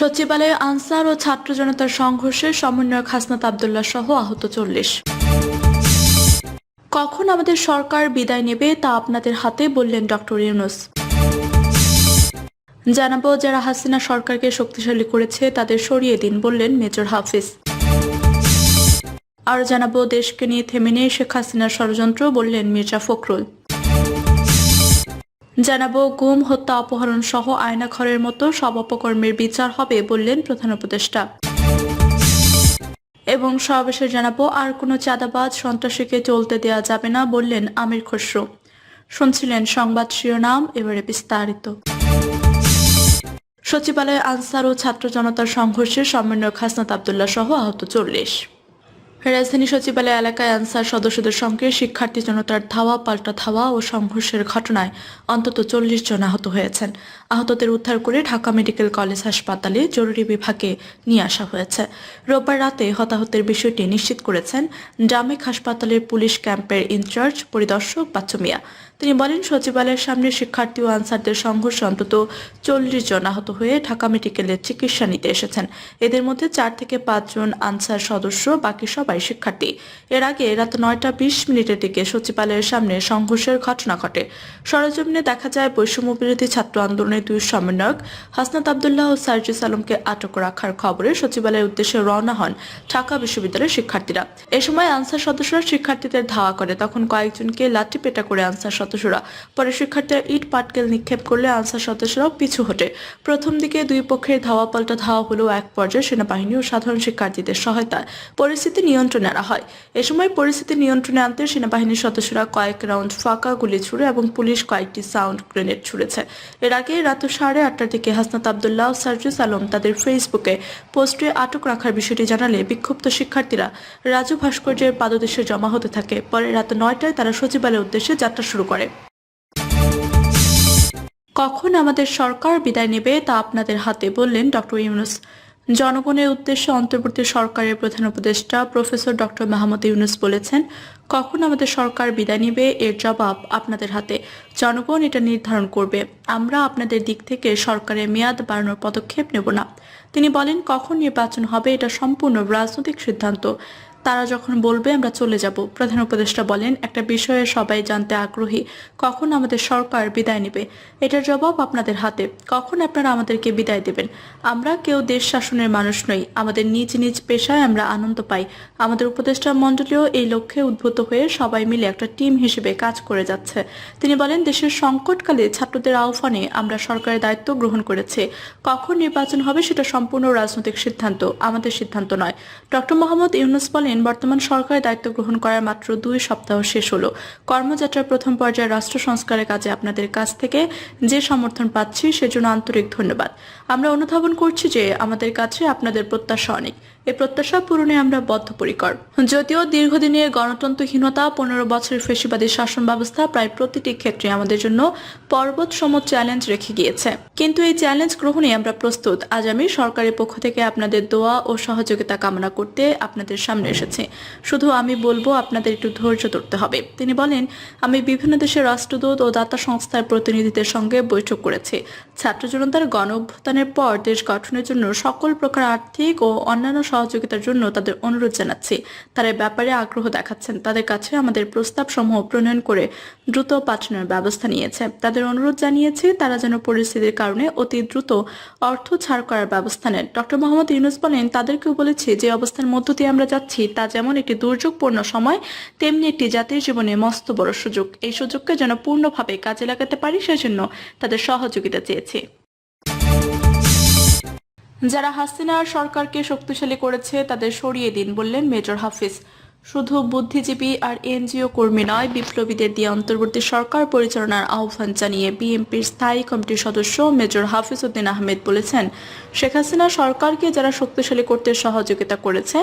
সচিবালয়ে আনসার ও ছাত্র জনতার সংঘর্ষে সমন্বয়ক হাসনাত আবদুল্লাহ সহ আহত চল্লিশ। কখন আমাদের সরকার বিদায় নেবে তা আপনাদের হাতে বললেন ডক্টর ইউনুস। জানাব, যারা হাসিনা সরকারকে শক্তিশালী করেছে তাদের সরিয়ে দিন বললেন মেজর হাফিজ। আর জানাব, দেশকে নিয়ে থেমে নেই শেখ হাসিনার ষড়যন্ত্র বললেন মির্জা ফখরুল। জানাব, গুম, হত্যা, অপহরণ সহ আয়নাঘরের মতো সব অপকর্মের বিচার হবে বললেন প্রধান উপদেষ্টা। এবং সর্বশেষ জানাব, আর কোনো চাঁদাবাজ সন্ত্রাসীকে চলতে দেওয়া যাবে না বললেন আমির খসরু। শুনছিলেন সংবাদ শিরোনাম, এবারে বিস্তারিত। সচিবালয়ে আনসার ও ছাত্র জনতার সংঘর্ষে সমন্বয়ক হাসনাত আবদুল্লাহ সহ আহত চল্লিশ। রাজধানী সচিবালয় এলাকায় আনসার সদস্যদের সঙ্গে শিক্ষার্থী জনতার ধাওয়া, পাল্টা ধাওয়া ও সংঘর্ষের ঘটনায় অন্তত চল্লিশ জন আহত হয়েছেন। আহতদের উদ্ধার করে ঢাকা মেডিকেল কলেজ হাসপাতালে জরুরি বিভাগে নিয়ে আসা হয়েছে। রোববার রাতে হতাহতের বিষয়টি নিশ্চিত করেছেন ডামেক হাসপাতালের পুলিশ ক্যাম্পের ইনচার্জ, পরিদর্শক বাচ্চু মিয়া। তিনি বলেন, সচিবালয়ের সামনে শিক্ষার্থী ও আনসারদের সংঘর্ষে অন্তত চল্লিশ জন আহত হয়ে ঢাকা মেডিকেলের চিকিৎসা নিতে এসেছেন। এদের মধ্যে চার থেকে পাঁচজন আনসার সদস্য, বাকি সবাই শিক্ষার্থী। এর আগে রাত নয়টা বিশ মিনিটের দিকে সচিবালয়ের সামনে সংঘর্ষের ঘটনা ঘটে। সরজমিনে দেখা যায় বৈষম্য বিরোধী ছাত্র আন্দোলনের দুই সমন্বয়ক, হাসনাত আবদুল্লাহ ও সার্জিস আলমকে আটক রাখার খবরে সচিবালয়ের উদ্দেশ্যে রওনা হন ঢাকা বিশ্ববিদ্যালয়ের শিক্ষার্থীরা। এ সময় আনসার সদস্যরা শিক্ষার্থীদের ধাওয়া করে, তখন কয়েকজনকে লাঠিপেটা করে আনসার সদস্যরা। পরে শিক্ষার্থীরা ইট, পাটকেল নিক্ষেপ করলে আনসার সদস্যরাও পিছু হটে। প্রথম দিকে দুই পক্ষের ধাওয়া পাল্টা ধাওয়া হলেও এক পর্যায়ে সেনাবাহিনী ও সাধারণ শিক্ষার্থীদের সহায়তায়। পরিস্থিতি নিয়ন্ত্রণে আনা হয়। এ সময় পরিস্থিতি নিয়ন্ত্রণে আনতে সেনাবাহিনীর সদস্যরা কয়েক রাউন্ড ফাঁকা গুলি ছুড়ে এবং পুলিশ কয়েকটি সাউন্ড গ্রেনেড ছুড়েছে। এর আগে রাত সাড়ে আটটার দিকে হাসনাত আবদুল্লাহ ও সার্জিস আলম তাদের ফেসবুকে পোস্টে আটক রাখার বিষয়টি জানালে বিক্ষুব্ধ শিক্ষার্থীরা রাজু ভাস্কর্যের পাদদেশে জমা হতে থাকে। পরে রাত নয়টায় তারা সচিবালয়ের উদ্দেশ্যে যাত্রা শুরু করে। কখন আমাদের সরকার বিদায় নেবে তা আপনাদের হাতে বললেন ডক্টর ইউনুস। জনগণের উদ্দেশ্যে অন্তর্বর্তী সরকারের প্রধান উপদেষ্টা প্রফেসর ডক্টর মাহমুদ ইউনুস বলেছেন, কখন আমাদের সরকার বিদায় নিবে, এর জবাব আপনাদের হাতে। জনগণ এটা নির্ধারণ করবে। আমরা আপনাদের দিক থেকে সরকারের মেয়াদ বাড়ানোর পদক্ষেপ নেব না। তিনি বলেন, কখন নির্বাচন হবে এটা সম্পূর্ণ রাজনৈতিক সিদ্ধান্ত। তারা যখন বলবে, আমরা চলে যাব। প্রধান উপদেষ্টা বলেন, একটা বিষয়ে সবাই জানতে আগ্রহী। কখন আমাদের সরকার বিদায় নেবে? এটার জবাব আপনাদের হাতে। কখন আপনারা আমাদেরকে বিদায় দেবেন? আমরা কেউ দেশ শাসনের মানুষ নই। আমাদের নিজ নিজ পেশায় আমরা আনন্দ পাই। আমাদের উপদেষ্টা মণ্ডলীও এই লক্ষ্যে উদ্ভূত হয়ে সবাই মিলে একটা টিম হিসেবে কাজ করে যাচ্ছে। তিনি বলেন, দেশের সংকটকালে ছাত্রদের আহ্বানে আমরা সরকারের দায়িত্ব গ্রহণ করেছি। কখন নির্বাচন হবে সেটা সম্পূর্ণ রাজনৈতিক সিদ্ধান্ত। আমাদের সিদ্ধান্ত নয়। ডক্টর মোহাম্মদ ইউনুস বলেন বর্তমান সরকারের দায়িত্ব গ্রহণ করার মাত্র দুই সপ্তাহ শেষ হল। কর্মযাত্রার প্রথম পর্যায়ে রাষ্ট্র সংস্কারের কাজে আপনাদের কাছ থেকে যে সমর্থন পাচ্ছি সেজন্য আন্তরিক ধন্যবাদ। আমরা অনুধাবন করছি যে আমাদের কাছে আপনাদের প্রত্যাশা অনেক। এই প্রত্যাশা পূরণে আমরা বদ্ধপরিকর। যদিও দীর্ঘদিনের গণতন্ত্রহীনতা, পনেরো বছরের ফেসিবাদী শাসন ব্যবস্থা প্রায় প্রতিটি ক্ষেত্রে আমাদের জন্য পর্বত সম চ্যালেঞ্জ রেখে গিয়েছে। কিন্তু এই চ্যালেঞ্জ গ্রহণে আমরা প্রস্তুত। আজ আমি সরকারের পক্ষ থেকে আপনাদের দোয়া ও সহযোগিতা কামনা করতে আপনাদের সামনে এসেছি। শুধু আমি বলব, আপনাদের একটু ধৈর্য ধরতে হবে। তিনি বলেন, আমি বিভিন্ন দেশের রাষ্ট্রদূত ও দাতা সংস্থার প্রতিনিধিদের সঙ্গে বৈঠক করেছি। ছাত্র জনতার গণ অভ্যুত্থানের পর দেশ গঠনের জন্য সকল প্রকার আর্থিক ও অন্যান্য সহযোগিতার জন্য তাদের অনুরোধ জানাচ্ছি। তারা ব্যাপারে আগ্রহ দেখাচ্ছেন। তাদের কাছে আমাদের প্রস্তাব সমূহ প্রণয়ন করে দ্রুত পাঠানোর ব্যবস্থা নিয়েছে। তাদের অনুরোধ জানিয়েছে, তারা যেন পরিস্থিতির কারণে অতি দ্রুত অর্থ ছাড় করার ব্যবস্থা নেন। ডক্টর মোহাম্মদ ইউনুস বলেন তাদেরকেও বলেছি, যে অবস্থার মধ্য দিয়ে আমরা যাচ্ছি, তা যেমন একটি দুর্যোগপূর্ণ সময়, তেমনি একটি জাতির জীবনে মস্ত বড় সুযোগ। এই সুযোগকে যেন পূর্ণভাবে কাজে লাগাতে পারি, সেজন্য তাদের সহযোগিতা চেয়েছি। যারা হাসিনা সরকারকে শক্তিশালী করেছে তাদের সরিয়ে দিন বললেন মেজর হাফিজ। শুধু বুদ্ধিজীবী আর এনজিও কর্মী নয়, বিপ্লবীদের দিয়ে অন্তর্বর্তী সরকার পরিচালনার আহ্বান জানিয়ে বিএনপির স্থায়ী কমিটির সদস্য মেজর হাফিজ উদ্দিন আহমেদ বলেছেন, শেখ হাসিনা সরকারকে যারা শক্তিশালী করতে সহযোগিতা করেছে,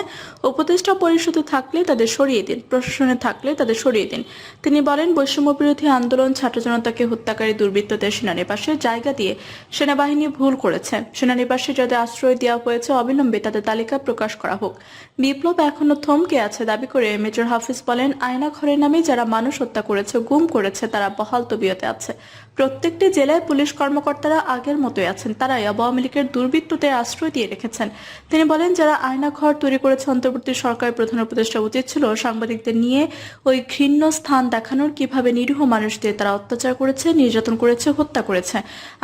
উপদেষ্টা পরিষদে থাকলে তাদের সরিয়ে দিন, প্রশাসনে থাকলে তাদের সরিয়ে দিন। তিনি বলেন, বৈষম্য বিরোধী আন্দোলন ছাত্র জনতাকে হত্যাকারী দুর্বৃত্তদের সেনানিবাসে জায়গা দিয়ে সেনাবাহিনী ভুল করেছে। সেনানিবাসে যাদের আশ্রয় দেওয়া হয়েছে অবিলম্বে তাদের তালিকা প্রকাশ করা হোক। বিপ্লব এখনও থমকে আছে দাবি করে মেজর হাফিজ বলেন, আয়না ঘরের নামে যারা মানুষ হত্যা করেছে, গুম করেছে, তারা বহাল তবিয়তে আছে। প্রত্যেকটি জেলায় পুলিশ কর্মকর্তারা আগের মতোই আছেন। তারাই আওয়ামী লীগের দুর্বৃত্তদের আশ্রয় দিয়ে রেখেছেন। তিনি বলেন, যারা আয়না ঘর তৈরি করেছে, অন্তর্বর্তী সরকারের প্রধান উপদেষ্টা উচিত ছিল, সাংবাদিকদের নিয়ে ওই ঘৃণ্য স্থান দেখানোর কীভাবে নিরীহ মানুষদের তারা অত্যাচার করেছে, নির্যাতন করেছে, হত্যা করেছে।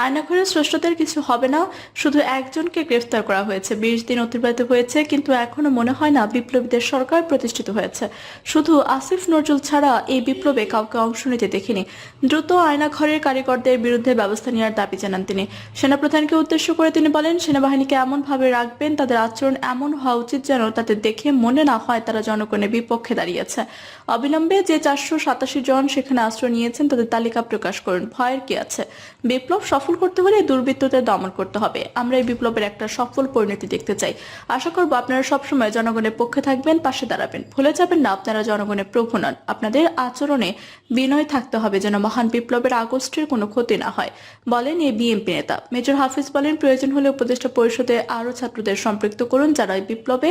আয়নাঘরের স্রষ্টদের কিছু হবে না, শুধু একজনকে গ্রেফতার করা হয়েছে। বিশ দিন অতিবাহিত হয়েছে, কিন্তু এখনও মনে হয় না বিপ্লবীদের সরকার প্রতিষ্ঠিত হয়েছে। শুধু আসিফ নজরুল ছাড়া এই বিপ্লবে কাউকে অংশ নিতে দেখিনি। দ্রুত আয়নাঘরের কারিগরদের বিরুদ্ধে ব্যবস্থা নেওয়ার দাবি জানান তিনি। সেনাপ্রধানকে উদ্দেশ্য করে তিনি বলেন, সেনাবাহিনীকে এমন ভাবে রাখবেন, তাদের আচরণ এমন হওয়া উচিত যেন তাদের দেখে মনে না হয় তারা জনগণের বিপক্ষে দাঁড়িয়েছে। অবিলম্বে যে চারশো সাতাশি জন সেখানে আশ্রয় নিয়েছেন, তাদের তালিকা প্রকাশ করুন। ভয়ের কি আছে? বিপ্লব সফল করতে হলে দুর্বৃত্তদের দমন করতে হবে। আমরা এই বিপ্লবের একটা সফল পরিণতি দেখতে চাই। আশা করব আপনারা সবসময় জনগণের পক্ষে থাকবেন, পাশে দাঁড়াবেন। ভুলে যাবেন না, আপনারা জনগণের প্রভু নন। আপনাদের আচরণে বিনয় থাকতে হবে যেন মহান বিপ্লবের আগস্টের কোনো ক্ষতি না হয়, বলেন এই বিএনপি নেতা। মেজর হাফিজ বলেন, প্রয়োজন হলে উপদেষ্টা পরিষদে আরও ছাত্রদের সম্পৃক্ত করুন যারা এই বিপ্লবে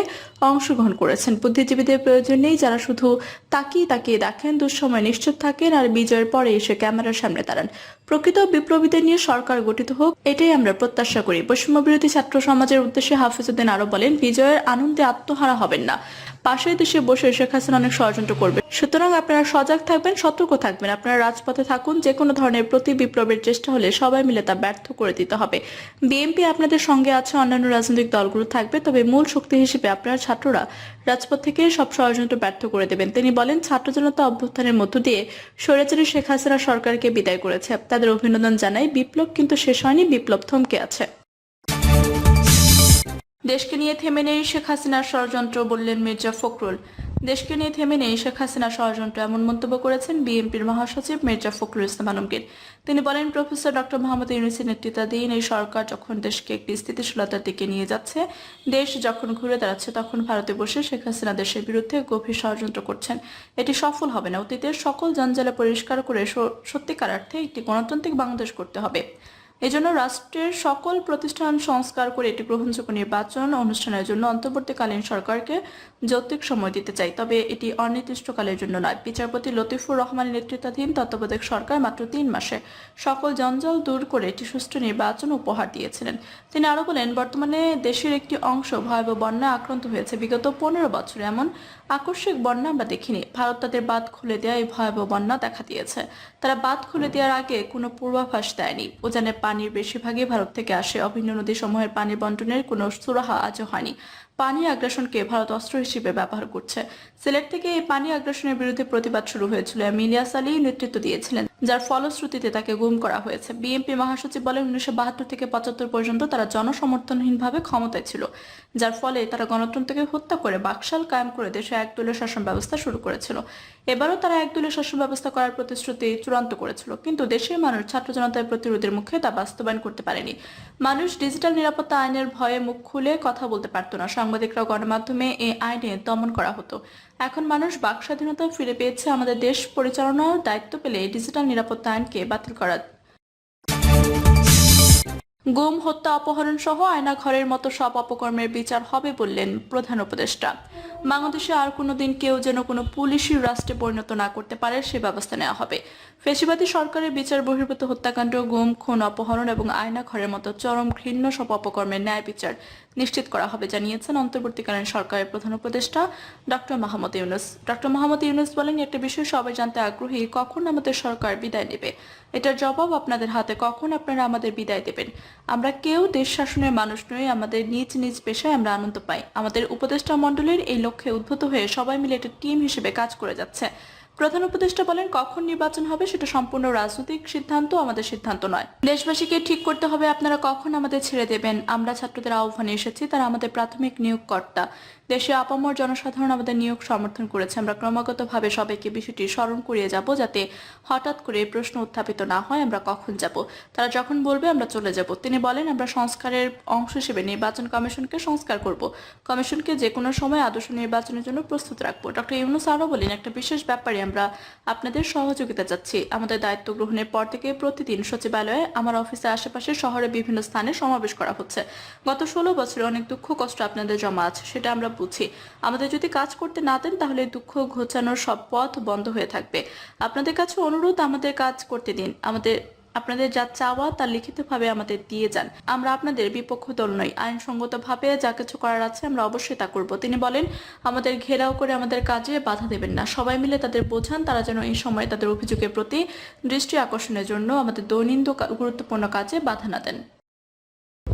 অংশগ্রহণ করেছেন। বুদ্ধিজীবীদের প্রয়োজন নেই, যারা শুধু তাকিয়ে তাকিয়ে দেখেন, দুঃসময় নিশ্চুপ থাকেন আর বিজয়ের পরে এসে ক্যামেরার সামনে দাঁড়ান। প্রকৃত বিপ্লবীদের নিয়ে সরকার গঠিত হোক, এটাই আমরা প্রত্যাশা করি। বৈষম্য বিরোধী ছাত্র সমাজের উদ্দেশ্যে হাফিজুদ্দিন আরও বলেন, বিজয়ের আনন্দে আত্মহারা হবেন না। পাশের দেশে বসে, শেখ হাসিনা অনেক ষড়যন্ত্র করবে। সুতরাং আপনারা সজাগ থাকবেন, সতর্ক থাকবেন। আপনারা রাজপথে থাকুন, যে কোনো ধরনের প্রতি বিপ্লবের চেষ্টা হলে সবাই মিলে তা ব্যর্থ করে দিতে হবে। বিএনপি আপনাদের সঙ্গে আছে, অন্যান্য রাজনৈতিক দলগুলো থাকবে, তবে মূল শক্তি হিসেবে আপনারা ছাত্ররা রাজপথ থেকে সব ষড়যন্ত্র ব্যর্থ করে দেবেন। তিনি বলেন, ছাত্র জনতা অভ্যুত্থানের মধ্য দিয়ে স্বৈরাচারী শেখ হাসিনা সরকারকে বিদায় করেছে। তাদের অভিনন্দন জানাই, বিপ্লব কিন্তু শেষ হয়নি, বিপ্লব থমকে আছে। দেশকে নিয়ে থেমে নেই শেখ হাসিনার ষড়যন্ত্র বললেন মির্জা ফখরুল। দেশকে নিয়ে থেমে নেই শেখ হাসিনা ষড়যন্ত্র এমন মন্তব্য করেছেন বিএনপির মহাসচিব মির্জা ফখরুল ইসলাম আলমগীর। তিনি বলেন, প্রফেসর ডক্টর মোহাম্মদ ইউনুসের নেতৃত্বাধীন এই সরকার যখন দেশকে একটি স্থিতিশীলতার দিকে নিয়ে যাচ্ছে, দেশ যখন ঘুরে দাঁড়াচ্ছে, তখন ভারতে বসে শেখ হাসিনা দেশের বিরুদ্ধে গভীর ষড়যন্ত্র করছেন। এটি সফল হবে না। অতীতের সকল জঞ্জালে পরিষ্কার করে সত্যিকার অর্থে একটি গণতান্ত্রিক বাংলাদেশ করতে হবে। এজন্য রাষ্ট্রের সকল প্রতিষ্ঠান সংস্কার করে একটি গ্রহণযোগ্য নির্বাচন অনুষ্ঠানের জন্য অন্তর্বর্তীকালীন সরকারকে যৌক্তিক সময় দিতে চাই। তবে এটি অনির্দিষ্টকালের জন্য নয়। বিচারপতি লতিফুর রহমানের নেতৃত্বাধীন তত্ত্বাবধায়ক সরকার মাত্র তিন মাসে সকল জঞ্জাল দূর করে একটি সুষ্ঠু নির্বাচন উপহার দিয়েছিলেন। তিনি আরও বলেন, বর্তমানে দেশের একটি অংশ ভয়াবহ বন্যায় আক্রান্ত হয়েছে। বিগত পনেরো বছরে এমন আকস্মিক বন্যা আমরা দেখিনি। ভারত তাদের বাঁধ খুলে দেওয়া এই ভয়াবহ বন্যা দেখা দিয়েছে। তারা বাঁধ খুলে দেওয়ার আগে কোনো পূর্বাভাস দেয়নি। উজানে পানির বেশিরভাগই ভারত থেকে আসে। অভিন্ন নদী সমূহের পানি বন্টনের কোনো সুরাহা আজও হয়নি। পানি আগ্রাসনকে ভারত অস্ত্র হিসেবে ব্যবহার করছে। সিলেট থেকে এই পানি আগ্রাসনের বিরুদ্ধে প্রতিবাদ শুরু হয়েছিল মিলিয়াস আলী নেতৃত্ব দিয়েছিলেন। যার ফলশ্রুতিতে তাকে গুম করা হয়েছে। বিএনপি মহাসচিব বলেন, উনিশশো বাহাত্তর থেকে পঁচাত্তর পর্যন্ত তারা জনসমর্থনহীনভাবে ক্ষমতায় ছিল, যার ফলে তারা গণতন্ত্রকে হত্যা করে বাকশাল কায়েম করে দেশে একদলীয় শাসন ব্যবস্থা শুরু করেছিল। এবারও তারা একদলীয় শাসন ব্যবস্থা করার প্রতিশ্রুতি চূড়ান্ত করেছিল, কিন্তু দেশের মানুষ ছাত্র জনতার প্রতিরোধের মুখে তা বাস্তবায়ন করতে পারেনি। মানুষ ডিজিটাল নিরাপত্তা আইনের ভয়ে মুখ খুলে কথা বলতে পারতো না। সাংবাদিকরা গণমাধ্যমে এই আইনে দমন করা হতো। এখন মানুষ বাক স্বাধীনতা ফিরে পেয়েছে আমাদের দেশ পরিচালনার দায়িত্ব পেলে ডিজিটাল নিরাপত্তা আইনকে বাতিল করা। গুম, হত্যা, অপহরণ সহ আয়না ঘরের মতো সব অপকর্মের বিচার হবে বললেন প্রধান উপদেষ্টা। বাংলাদেশে আর কোনোদিন কেউ যেন কোনো পুলিশি রাষ্ট্রে পরিণত না করতে পারে সে ব্যবস্থা নেওয়া হবে। ফেসিবাদী সরকারের বিচার বহির্ভূত হত্যাকাণ্ড, গুম, খুন, অপহরণ এবং আয়না ঘরের মতো চরম ঘৃণ্য সব অপকর্মের ন্যায় বিচার নিশ্চিত করা হবে, জানিয়েছেন অন্তর্বর্তীকালীন সরকারের প্রধান উপদেষ্টা ডক্টর মাহমুদ ইউনুস। ডক্টর মাহমুদ ইউনুস বলেন, একটা বিষয় সবাই জানতে আগ্রহী, কখন আমাদের সরকার বিদায় নেবে? এটার জবাব আপনাদের হাতে, কখন আপনারা আমাদের বিদায় দেবেন? আমরা কেউ দেশ শাসনের মানুষ নই, আমাদের নিজ নিজ পেশায় আমরা আনন্দ পাই। আমাদের উপদেষ্টা মণ্ডলীর এই লক্ষ্যে উদ্ভূত হয়ে সবাই মিলে একটা টিম হিসেবে কাজ করে যাচ্ছে। প্রধান উপদেষ্টা বলেন, কখন নির্বাচন হবে সেটা সম্পূর্ণ রাজনৈতিক সিদ্ধান্ত, আমাদের সিদ্ধান্ত নয়। দেশবাসীকে ঠিক করতে হবে আপনারা কখন আমাদের ছেড়ে দেবেন। আমরা ছাত্রদের আহ্বানে এসেছি, তারা আমাদের প্রাথমিক নিয়োগকর্তা। দেশে আপামর জনসাধারণ আমাদের নিয়োগ সমর্থন করেছে। আমরা ক্রমাগতভাবে সবাইকে বিষয়টি স্মরণ করিয়ে যাব যাতে হঠাৎ করে প্রশ্ন উত্থাপিত না হয়, আমরা কখন যাব? তারা যখন বলবে, আমরা চলে যাব। তিনি বলেন, আমরা সংস্কারের অংশ হিসেবে নির্বাচন কমিশনকে সংস্কার করব। কমিশনকে যে কোনো সময় আদর্শ নির্বাচনের জন্য প্রস্তুত রাখব। ডক্টর ইউনুস আরও বলেন, একটা বিশেষ ব্যাপারে আমরা আপনাদের সহযোগিতা চাচ্ছি। আমাদের দায়িত্ব গ্রহণের পর থেকে প্রতিদিন সচিবালয়ে আমার অফিসের আশেপাশে শহরে বিভিন্ন স্থানে সমাবেশ করা হচ্ছে। গত ষোলো বছরে অনেক দুঃখ কষ্ট আপনাদের জমা আছে। সেটা আমরা বুঝি। আমাদের যদি কাজ করতে না দেন, তাহলে দুঃখ ঘোচানোর সব পথ বন্ধ হয়ে থাকবে। আপনাদের কাছে অনুরোধ, আমাদের কাজ করতে দিন। আমাদের, আপনাদের যা চাওয়া, তা লিখিতভাবে আমাদের দিয়ে যান। আমরা আপনাদের বিপক্ষ দল নই। আইনসঙ্গতভাবে যা কিছু করার আছে, আমরা অবশ্যই তা করব। তিনি বলেন, আমাদের ঘেরাও করে আমাদের কাজে বাধা দেবেন না। সবাই মিলে তাদের বোঝান, তারা যেন এই সময় তাদের অভিযোগের প্রতি দৃষ্টি আকর্ষণের জন্য আমাদের দৈনন্দিন গুরুত্বপূর্ণ কাজে বাধা না দেন।